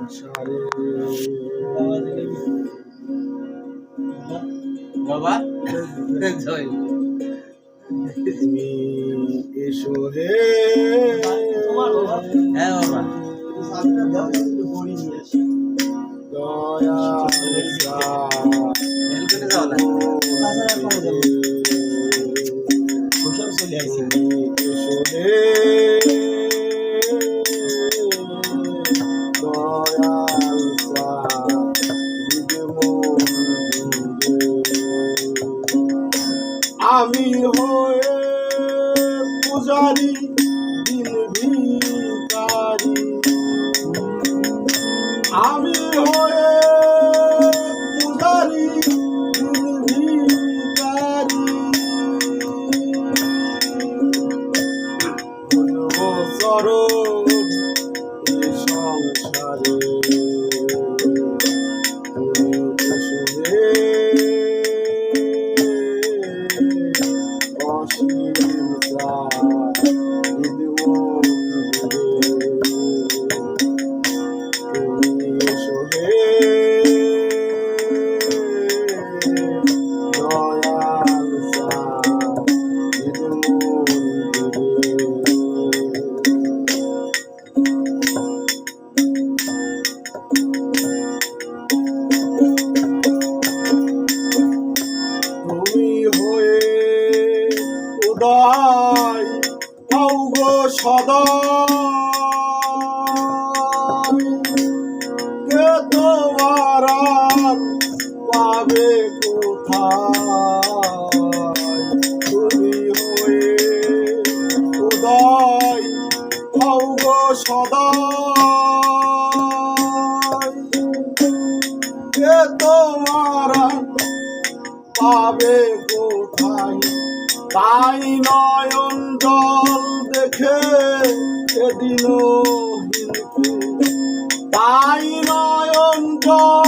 সংসারে বাবা জয় তুমি এসো হে হ্যাঁ বাবা তাছাড়া কমে আমি হয়ে পূজারী পাবে কোথায়? তুমি হয়ে উদয় হও গো সদা তোমার পাবে কোথায়, তাই নয়ন জল দেখে সেদিন তাই নয়ন জল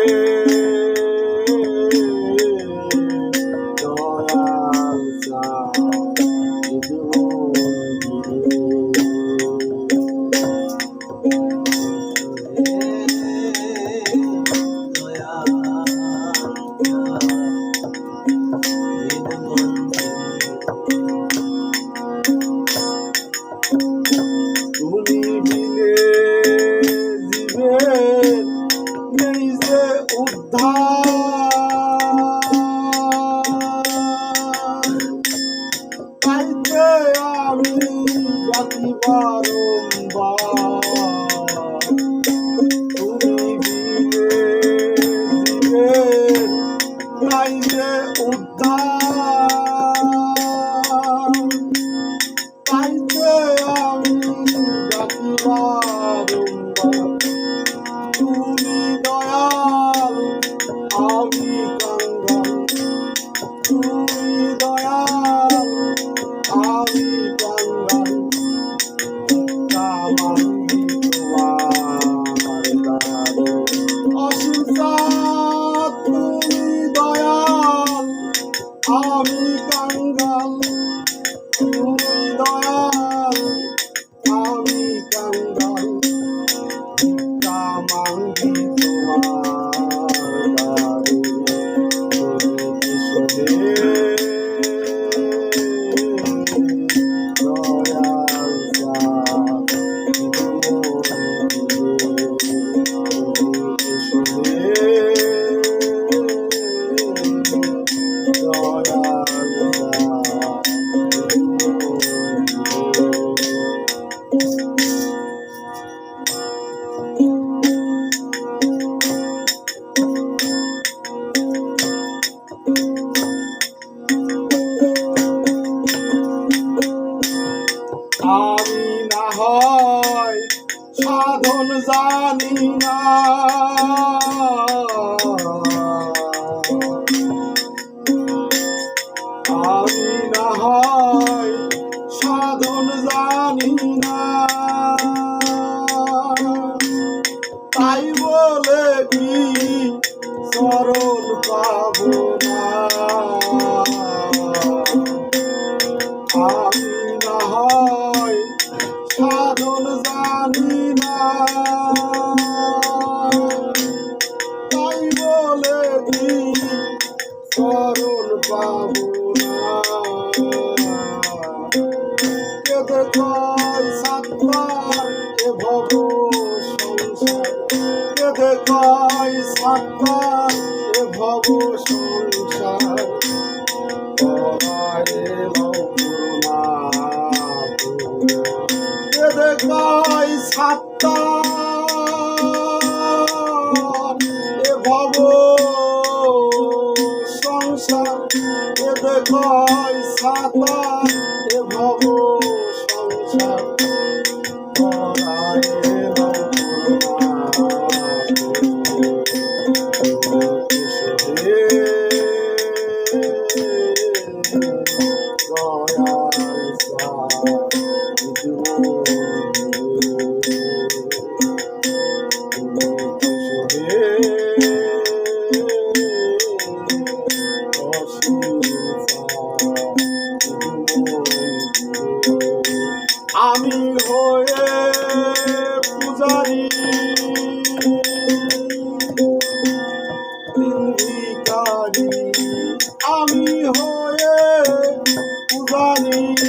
হয় সাধন জানি না। আমি না হয় কয় সাত্তার এ ভব সংসার। কেঁদে কয় সাত্তার এ ভব সংসার। কেঁদে কয় আমি হয়ে পূজারি। আমি হয়ে পূজারী।